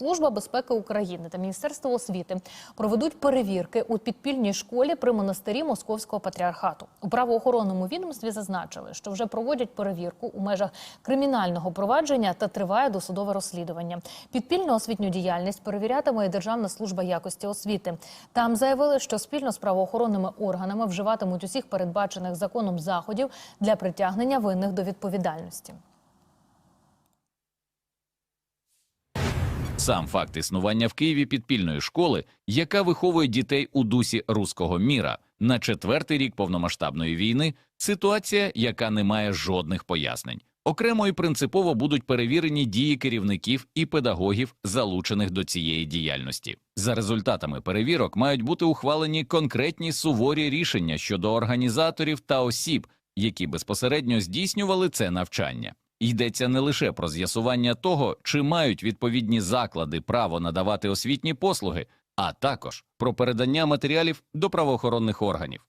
Служба безпеки України та Міністерство освіти проведуть перевірки у підпільній школі при монастирі Московського патріархату. У правоохоронному відомстві зазначили, що вже проводять перевірку у межах кримінального провадження та триває досудове розслідування. Підпільну освітню діяльність перевірятиме Державна служба якості освіти. Там заявили, що спільно з правоохоронними органами вживатимуть усіх передбачених законом заходів для притягнення винних до відповідальності. Сам факт існування в Києві підпільної школи, яка виховує дітей у дусі руського міра на четвертий рік повномасштабної війни, ситуація, яка не має жодних пояснень. Окремо і принципово будуть перевірені дії керівників і педагогів, залучених до цієї діяльності. За результатами перевірок мають бути ухвалені конкретні суворі рішення щодо організаторів та осіб, які безпосередньо здійснювали це навчання. Йдеться не лише про з'ясування того, чи мають відповідні заклади право надавати освітні послуги, а також про передання матеріалів до правоохоронних органів.